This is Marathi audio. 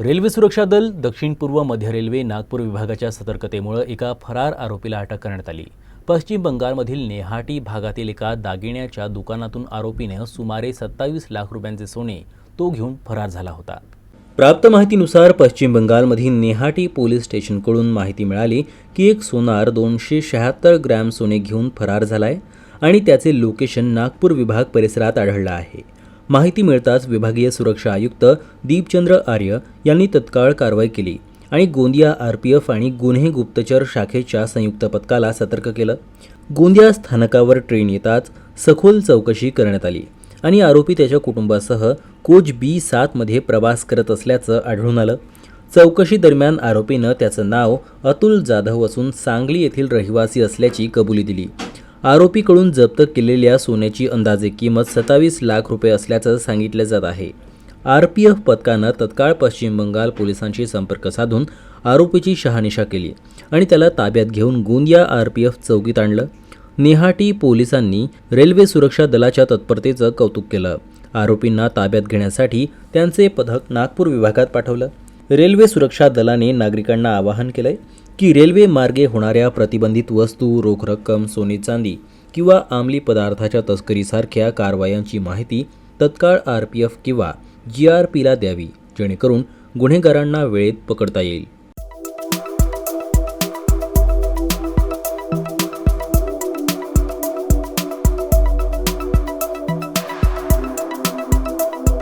रेल्वे सुरक्षा दल दक्षिण पूर्व मध्य रेल्वे नागपूर विभागाच्या सतर्कतेमुळे एका फरार आरोपीला अटक करण्यात आली. पश्चिम बंगालमधील नेहाटी भागातील एका दागिन्याच्या दुकानातून आरोपीनं सुमारे सत्तावीस लाख रुपयांचे सोने तो घेऊन फरार झाला होता. प्राप्त माहितीनुसार पश्चिम बंगालमधील नेहाटी पोलीस स्टेशनकडून माहिती मिळाली की एक सोनार दोनशे शहात्तर ग्रॅम सोने घेऊन फरार झालाय आणि त्याचे लोकेशन नागपूर विभाग परिसरात आढळलं आहे. माहिती मिळताच विभागीय सुरक्षा आयुक्त दीपचंद्र आर्य यांनी तत्काळ कारवाई केली आणि गोंदिया आर पी एफ आणि गुन्हे गुप्तचर शाखेच्या संयुक्त पथकाला सतर्क केलं. गोंदिया स्थानकावर ट्रेन येताच सखोल चौकशी करण्यात आली आणि आरोपी त्याच्या कुटुंबासह कोच बी सातमध्ये प्रवास करत असल्याचं आढळून आलं. चौकशी दरम्यान आरोपीनं त्याचं नाव अतुल जाधव असून सांगली येथील रहिवासी असल्याची कबुली दिली. आरोपीकडून जप्त केलेल्या सोन्याची अंदाजे किंमत सत्तावीस लाख रुपये असल्याचं सांगितलं जात आहे. आर पी एफ पथकानं तत्काळ पश्चिम बंगाल पोलिसांशी संपर्क साधून आरोपीची शहानिशा केली आणि त्याला ताब्यात घेऊन गोंदिया आर पी एफ चौकीत आणलं. नेहाटी पोलिसांनी रेल्वे सुरक्षा दलाच्या तत्परतेचं कौतुक केलं. आरोपींना ताब्यात घेण्यासाठी त्यांचे पथक नागपूर विभागात पाठवलं. रेल्वे सुरक्षा दलाने नागरिकांना आवाहन केलंय की रेल्वे मार्गे होणाऱ्या प्रतिबंधित वस्तू रोख रक्कम सोने चांदी किंवा अंमली पदार्थाच्या तस्करीसारख्या कारवायांची माहिती तत्काळ आर पी एफ किंवा जी आर पीला द्यावी जेणेकरून गुन्हेगारांना वेळेत पकडता येईल.